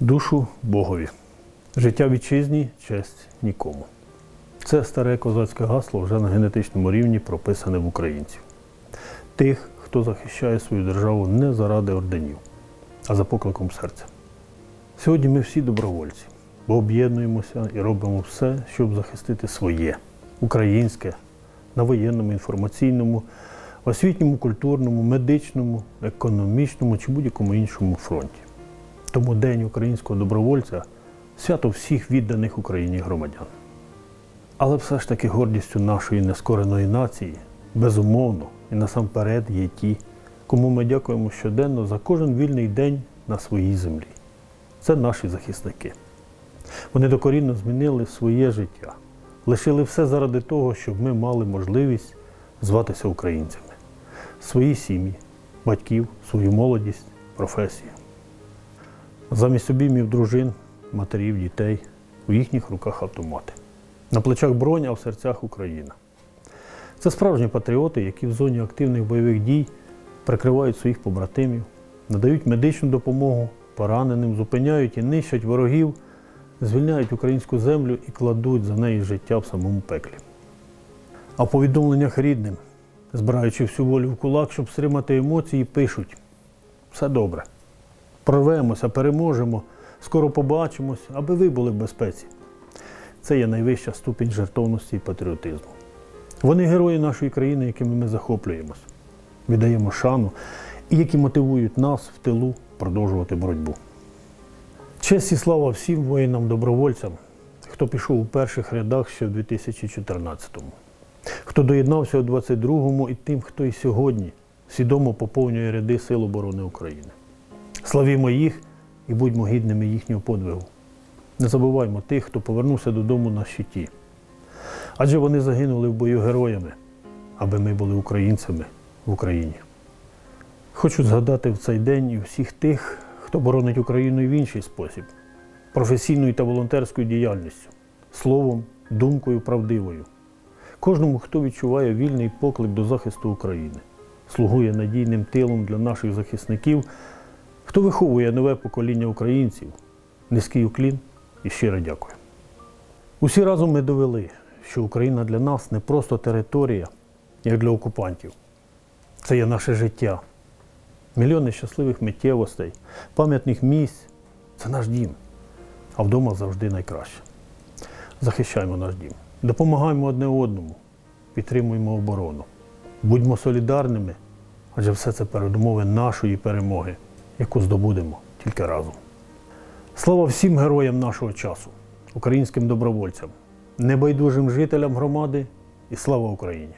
Душу Богові. Життя вітчизні, честь нікому. Це старе козацьке гасло вже на генетичному рівні прописане в українців. Тих, хто захищає свою державу не заради орденів, а за покликом серця. Сьогодні ми всі добровольці, бо об'єднуємося і робимо все, щоб захистити своє, українське, на воєнному, інформаційному, освітньому, культурному, медичному, економічному чи будь-якому іншому фронті. Тому День українського добровольця свято всіх відданих Україні громадян. Але все ж таки гордістю нашої нескореної нації, безумовно, і насамперед є ті, кому ми дякуємо щоденно за кожен вільний день на своїй землі. Це наші захисники. Вони докорінно змінили своє життя, лишили все заради того, щоб ми мали можливість зватися українцями, свої сім'ї, батьків, свою молодість, професію. Замість обіймів дружин, матерів, дітей у їхніх руках автомати. На плечах бронь, а в серцях Україна. Це справжні патріоти, які в зоні активних бойових дій прикривають своїх побратимів, надають медичну допомогу пораненим, зупиняють і нищать ворогів, звільняють українську землю і кладуть за неї життя в самому пеклі. А в повідомленнях рідним, збираючи всю волю в кулак, щоб стримати емоції, пишуть: все добре. Прорвемося, переможемо, скоро побачимось, аби ви були в безпеці. Це є найвища ступінь жертовності і патріотизму. Вони герої нашої країни, якими ми захоплюємось, віддаємо шану і які мотивують нас в тилу продовжувати боротьбу. Честь і слава всім воїнам-добровольцям, хто пішов у перших рядах ще в 2014-му, хто доєднався у 22-му і тим, хто і сьогодні свідомо поповнює ряди Сил оборони України. Славімо їх і будьмо гідними їхнього подвигу. Не забуваймо тих, хто повернувся додому на щиті. Адже вони загинули в бою героями, аби ми були українцями в Україні. Хочу згадати в цей день і всіх тих, хто боронить Україну і в інший спосіб професійною та волонтерською діяльністю, словом, думкою правдивою. Кожному, хто відчуває вільний поклик до захисту України, слугує надійним тилом для наших захисників, хто виховує нове покоління українців, низький уклін і щиро дякую. Усі разом ми довели, що Україна для нас не просто територія, як для окупантів. Це є наше життя. Мільйони щасливих миттєвостей, пам'ятних місць це наш дім. А вдома завжди найкраще. Захищаємо наш дім. Допомагаємо одне одному, підтримуємо оборону. Будьмо солідарними, адже все це передумови нашої перемоги, яку здобудемо тільки разом. Слава всім героям нашого часу, українським добровольцям, небайдужим жителям громади і слава Україні!